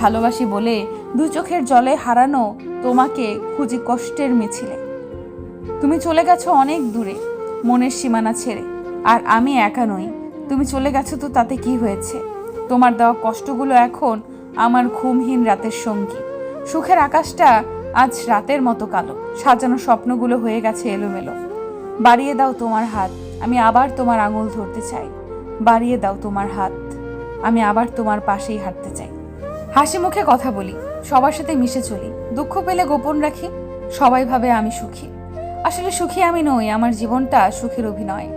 ভালোবাসি বলে দু চোখের জলে হারানো তোমাকে খুঁজি কষ্টের মিছিলে। তুমি চলে গেছো অনেক দূরে, মনের সীমানা ছেড়ে। আর আমি একা নই, তুমি চলে গেছো তো তাতে কি হয়েছে? তোমার দেওয়া কষ্টগুলো এখন আমার ঘুমহীন রাতের সঙ্গী। সুখের আকাশটা আজ রাতের মতো কালো, সাজানো স্বপ্নগুলো হয়ে গেছে এলোমেলো। বাড়িয়ে দাও তোমার হাত, আমি আবার তোমার আঙুল ধরতে চাই। বাড়িয়ে দাও তোমার হাত, আমি আবার তোমার পাশেই হাঁটতে চাই। হাসি মুখে কথা বলি, সবার সাথে মিশে চলি, দুঃখ পেলে গোপন রাখি, সবাই ভাবে আমি সুখী। আসলে সুখী আমি নই, আমার জীবনটা সুখের অভিনয়।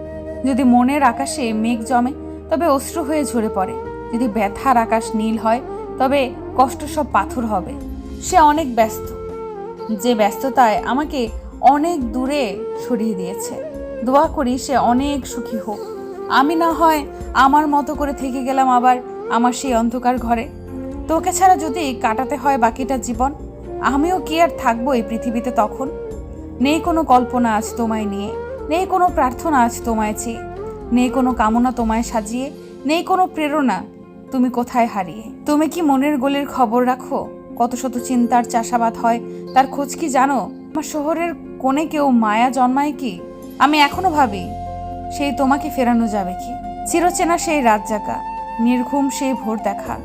যদি মনের আকাশে মেঘ জমে, তবে অশ্রু হয়ে ঝরে পড়ে। যদি ব্যথার আকাশ নীল হয়, তবে কষ্ট সব পাথর হবে। সে অনেক ব্যস্ত। যে ব্যস্ততায় আমাকে অনেক দূরে সরিয়ে দিয়েছে। দোয়া করি সে অনেক সুখী হোক। আমি না হয় আমার মতো করে থেকে গেলাম আবার আমার সেই অন্ধকার ঘরে। তোকে ছাড়া যদি কাটাতে হয় বাকিটা জীবন, আমিও কি আর থাকব এই পৃথিবীতে তখন? নেই কোনো কল্পনা আজ তোমায় নিয়ে, নেই কোনো প্রার্থনা আজ তোমায় চেয়ে, নেই কোনো কামনা তোমায় সাজিয়ে, নেই কোনো প্রেরণা তুমি কোথায় হারিয়ে? তুমি কি মনের গোলের খবর রাখো? কত শত চিন্তার চাষাবাদ হয়, তার খোঁজ কি জানো? আমার শহরের কোণে কেউ মায়া জন্মায় কি? আমি এখনও ভাবি, সেই তোমাকে ফেরানো যাবে কি? চিরচেনা সেই রাত জাগা নির্ঘুম সেই ভোর দেখা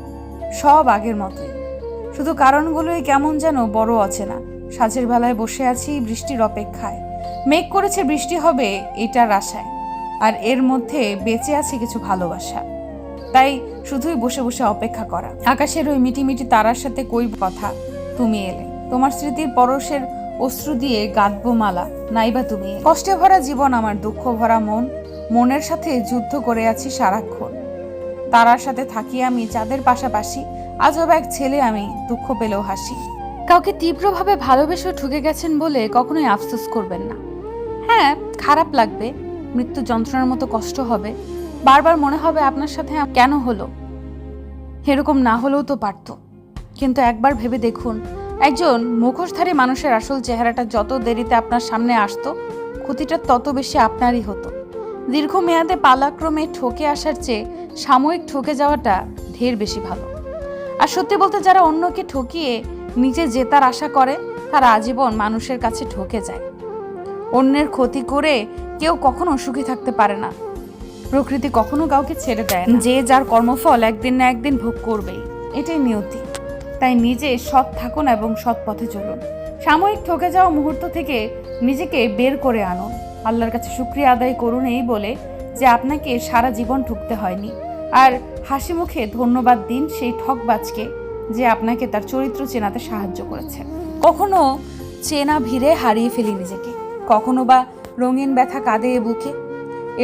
সব আগের মতোই। শুধু কারণগুলোই কেমন যেন বড় অচেনা। সাজের বেলায় বসে আছি বৃষ্টির অপেক্ষায়। মেঘ করেছে বৃষ্টি হবে এটার আশায়। আর এর মধ্যে বেঁচে আছে কিছু ভালোবাসা। তাই শুধুই বসে বসে অপেক্ষা করা। আকাশের ওই মিটি মিটি তারার সাথে কই কথা, তুমি এলে। তোমার স্মৃতির পরশের অশ্রু দিয়ে গাঁথবো মালা, নাইবা তুমি কষ্টে ভরা জীবন আমার, দুঃখ ভরা মন, মনের সাথে যুদ্ধ করে আছি সারাক্ষণ। তারার সাথে থাকি আমি চাঁদের পাশাপাশি আজব এক ছেলে, আমি দুঃখ পেলেও হাসি। কাউকে তীব্রভাবে ভালোবেসে ঠুকে গেছেন বলে কখনোই আফসোস করবেন না। হ্যাঁ খারাপ লাগবে, মৃত্যু যন্ত্রণার মতো কষ্ট হবে। বারবার মনে হবে আপনার সাথে কেন হলো? এরকম না হলেও তো পারতো। কিন্তু একবার ভেবে দেখুন, একজন মুখোশধারী মানুষের আসল চেহারাটা যত দেরিতে আপনার সামনে আসতো, ক্ষতিটা তত বেশি আপনারই হতো। দীর্ঘমেয়াদে পালাক্রমে ঠকে আসার চেয়ে সাময়িক ঠকে যাওয়াটা ঢের বেশি ভালো। আর সত্যি বলতে যারা অন্যকে ঠকিয়ে নিজে জেতার আশা করে, তারা আজীবন মানুষের কাছে ঠকে যায়। অন্যের ক্ষতি করে কেউ কখনো সুখী থাকতে পারে না। প্রকৃতি কখনো কাউকে ছেড়ে দেয় না। যে যার কর্মফল একদিন না একদিন ভোগ করবেই। এটাই নিয়তি। তাই নিজে সৎ থাকুন এবং সৎ পথে চলুন। সাময়িক ঠকে যাওয়া মুহূর্ত থেকে নিজেকে বের করে আনুন। আল্লাহর কাছে শুক্রিয়া আদায় করুন এই বলে যে আপনাকে সারা জীবন ঠুকতে হয়নি। আর হাসি মুখে ধন্যবাদ দিন সেই ঠকবাজকে যে আপনাকে তার চরিত্র চেনাতে সাহায্য করেছে। কখনো চেনা ভিড়ে হারিয়ে ফেলি নিজেকে, কখনো বা রঙিন ব্যথা কাঁদে বুকে,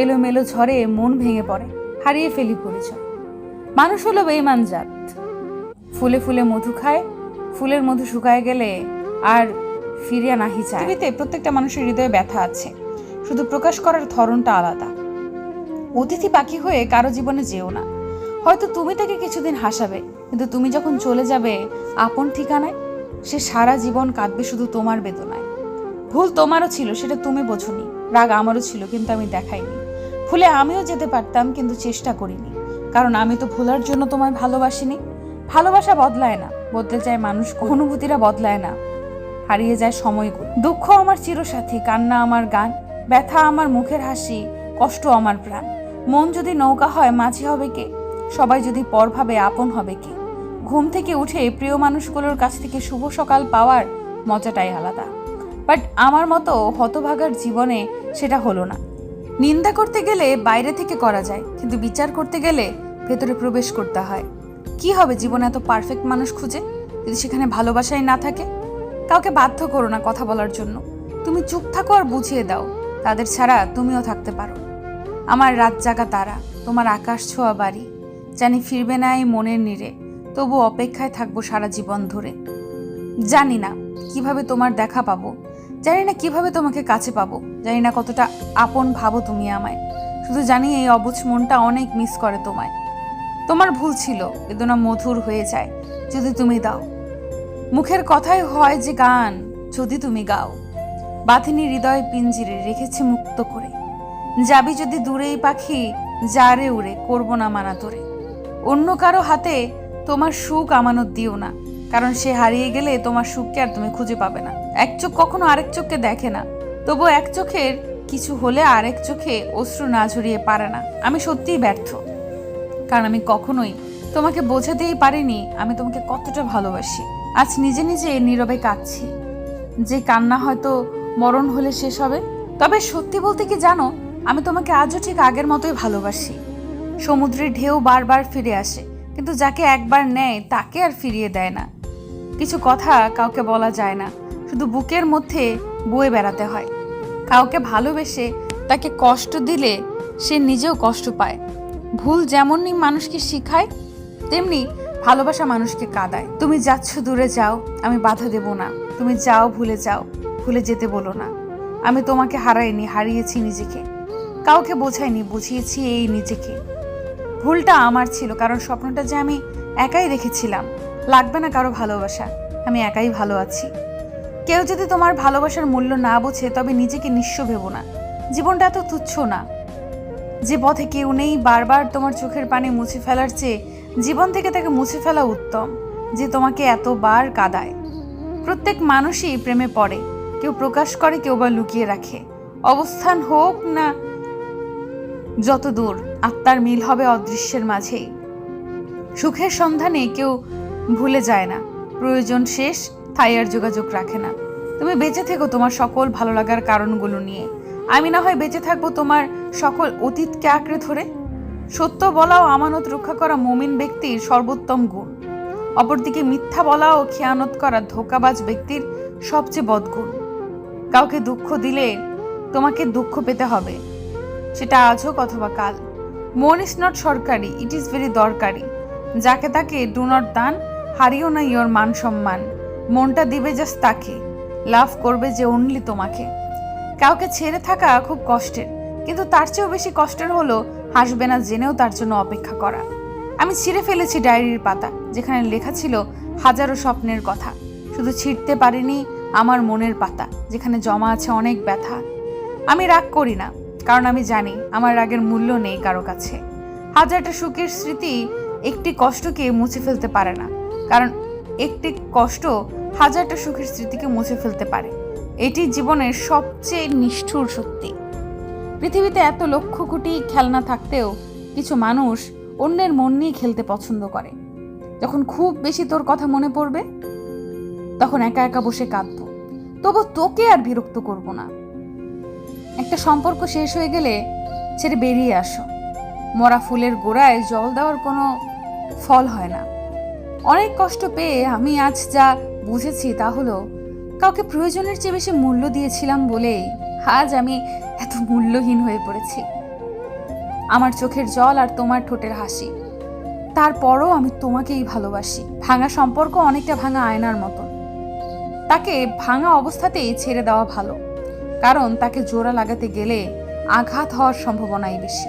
এলোমেলো ঝড়ে মন ভেঙে পড়ে, হারিয়ে ফেলি পরিচয়। মানুষ হলো বেইমান জাত। ফুলে ফুলে মধু খায়, ফুলের মধু শুকায় গেলে আর ফিরিয়া নাহি চায়। পৃথিবীতে প্রত্যেকটা মানুষের হৃদয়ে ব্যথা আছে। শুধু প্রকাশ করার ধরনটা আলাদা। অতিথি পাখি হয়ে কারও জীবনে যেও না। হয়তো তুমি তাকে কিছুদিন হাসাবে, কিন্তু তুমি যখন চলে যাবে আপন ঠিকানায়, সে সারা জীবন কাঁদবে শুধু তোমার বেদনায়। ভুল তোমারও ছিল, সেটা তুমি বোঝনি। রাগ আমারও ছিল, কিন্তু আমি দেখাইনি। ভুলে আমিও যেতে পারতাম, কিন্তু চেষ্টা করিনি। কারণ আমি তো ভোলার জন্য তোমায় ভালোবাসিনি। ভালোবাসা বদলায় না, বদলে যায় মানুষ, অনুভূতিরা বদলায় না। হারিয়ে যায় সময়গুলো। দুঃখ আমার চিরসাথী, কান্না আমার গান। ব্যথা আমার মুখের হাসি, কষ্ট আমার প্রাণ। মন যদি নৌকা হয়, মাঝি হবে কে? সবাই যদি পর ভাবে, আপন হবে কে? ঘুম থেকে উঠে প্রিয় মানুষগুলোর কাছ থেকে শুভ সকাল পাওয়ার মজাটাই আলাদা। বাট আমার মতো হতভাগার জীবনে সেটা হলো না। নিন্দা করতে গেলে বাইরে থেকে করা যায়, কিন্তু বিচার করতে গেলে ভেতরে প্রবেশ করতে হয়। কি হবে জীবনে এত পারফেক্ট মানুষ খুঁজে? যদি সেখানে ভালোবাসাই না থাকে? কাউকে বাধ্য করো না কথা বলার জন্য। তুমি চুপ থাকো আর বুঝিয়ে দাও। তাদের ছাড়া তুমিও থাকতে পারো। আমার রাত জাগা তারা, তোমার আকাশ ছোঁয়া বাড়ি। জানি ফিরবে না এই মনের নীড়ে তবু অপেক্ষায় থাকব সারা জীবন ধরে। জানি না কীভাবে তোমার দেখা পাবো, জানি না কীভাবে তোমাকে কাছে পাবো, জানি না কতটা আপন ভাবো তুমি আমায়। শুধু জানি এই অবুঝ মনটা অনেক মিস করে তোমায়। তোমার ভুল ছিল, বেদনা মধুর হয়ে যায়, যদি তুমি দাও। মুখের কথাই হয় যে গান, যদি তুমি গাও। বাথিনী হৃদয় পিঞ্জিরে রেখেছে মুক্ত করে। যাবি যদি দূরেই পাখি, যারে উড়ে করব না মানা তোরে। অন্য কারও হাতে তোমার সুখ আমানত দিও না, কারণ সে হারিয়ে গেলে তোমার সুখকে আর তুমি খুঁজে পাবে না। এক চোখ কখনো আরেক চোখকে দেখে না তবু এক চোখের কিছু হলে আরেক চোখে অশ্রু না ঝরিয়ে পারে না। আমি সত্যিই ব্যর্থ, কারণ আমি কখনোই তোমাকে বোঝাতেই পারিনি আমি তোমাকে কতটা ভালোবাসি। আজ নিজে নিজে নীরবে কাঁদছি, যে কান্না হয়তো মরণ হলে শেষ হবে। তবে সত্যি বলতে কি জানো, আমি তোমাকে আজও ঠিক আগের মতোই ভালোবাসি। সমুদ্রের ঢেউ বারবার ফিরে আসে, কিন্তু যাকে একবার নেয় তাকে আর ফিরিয়ে দেয় না। কিছু কথা কাউকে বলা যায় না, শুধু বুকের মধ্যে বয়ে বেড়াতে হয়। কাউকে ভালোবেসে তাকে কষ্ট দিলে সে নিজেও কষ্ট পায়। ভুল যেমনই মানুষকে শিখায়, তেমনি ভালোবাসা মানুষকে কাঁদায়। তুমি যাচ্ছ, দূরে যাও, আমি বাধা দেব না। তুমি যাও, ভুলে যাও। ভুলে যেতে বলো না। আমি তোমাকে হারাইনি, হারিয়েছি নিজেকে। কাউকে বোঝাইনি, বুঝিয়েছি এই নিজেকে। ভুলটা আমার ছিল, কারণ স্বপ্নটা যে আমি একাই রেখেছিলাম, লাগবে না কারও ভালোবাসা। আমি একাই ভালো আছি। কেউ যদি তোমার ভালোবাসার মূল্য না বোঝে, তবে নিজেকে নিঃস্ব ভেবো না। জীবনটা এত তুচ্ছ না যে পথে কেউ নেই, বারবার তোমার চোখের পানি মুছে ফেলার চেয়ে জীবন থেকে তাকে মুছে ফেলা উত্তম, যে তোমাকে এতবার কাদায়। প্রত্যেক মানুষই প্রেমে পড়ে। কেউ প্রকাশ করে, কেউ বা লুকিয়ে রাখে। অবস্থান হোক না যত দূর, আত্মার মিল হবে অদৃশ্যের মাঝেই। সুখের সন্ধানে কেউ ভুলে যায় না। প্রয়োজন শেষ, তাই আর যোগাযোগ রাখে না। তুমি বেঁচে থেকো তোমার সকল ভালো লাগার কারণগুলো নিয়ে। আমি না হয় বেঁচে থাকব তোমার সকল অতীতকে আঁকড়ে ধরে? সত্য বলাও, আমানত রক্ষা করা মমিন ব্যক্তির সর্বোত্তম গুণ। অপরদিকে মিথ্যা বলা ও খেয়ানত করা ধোকাবাজ ব্যক্তির সবচেয়ে বদগুণ। কাউকে দুঃখ দিলে তোমাকে দুঃখ পেতে হবে। সেটা আজ হোক অথবা কাল। মন ইজ নট সরকারি ইট ইজ ভেরি দরকারি। যাকে তাকে ডু নট দান, হারিও না ইয়োর মান সম্মান। মনটা দিবে জাস্ট তাকে। লাভ করবে যে অনলি তোমাকে। কাউকে ছেড়ে থাকা খুব কষ্টের, কিন্তু তার চেয়েও বেশি কষ্টের হলো হাসবে না জেনেও তার জন্য অপেক্ষা করা। আমি ছিঁড়ে ফেলেছি ডায়েরির পাতা, যেখানে লেখা ছিল হাজারো স্বপ্নের কথা। শুধু ছিঁড়তে পারিনি আমার মনের পাতা, যেখানে জমা আছে অনেক ব্যথা। আমি রাগ করি না, কারণ আমি জানি আমার রাগের মূল্য নেই কারও কাছে। হাজারটা সুখের স্মৃতি একটি কষ্টকে মুছে ফেলতে পারে না, কারণ একটি কষ্ট হাজারটা সুখের স্মৃতিকে মুছে ফেলতে পারে। এটি জীবনের সবচেয়ে নিষ্ঠুর সত্যি পৃথিবীতে এত লক্ষ কোটি খেলনা থাকতেও কিছু মানুষ অন্যের মন নিয়ে খেলতে পছন্দ করে। যখন খুব বেশি তোর কথা মনে পড়বে, তখন একা একা বসে কাঁদবো। তবু তোকে আর বিরক্ত করব না। একটা সম্পর্ক শেষ হয়ে গেলে ছেড়ে বেরিয়ে আসো। মরা ফুলের গোড়ায় জল দেওয়ার কোনো ফল হয় না। অনেক কষ্ট পেয়ে আমি আজ যা বুঝেছি তা হলো, কাউকে প্রয়োজনের চেয়ে বেশি মূল্য দিয়েছিলাম বলেই আজ আমি এত মূল্যহীন হয়ে পড়েছি। আমার চোখের জল আর তোমার ঠোঁটের হাসি। তারপরও আমি তোমাকেই ভালোবাসি। ভাঙা সম্পর্ক অনেকটা ভাঙা আয়নার মতন। তাকে ভাঙা অবস্থাতেই ছেড়ে দেওয়া ভালো, কারণ তাকে জোড়া লাগাতে গেলে আঘাত হওয়ার সম্ভাবনাই বেশি।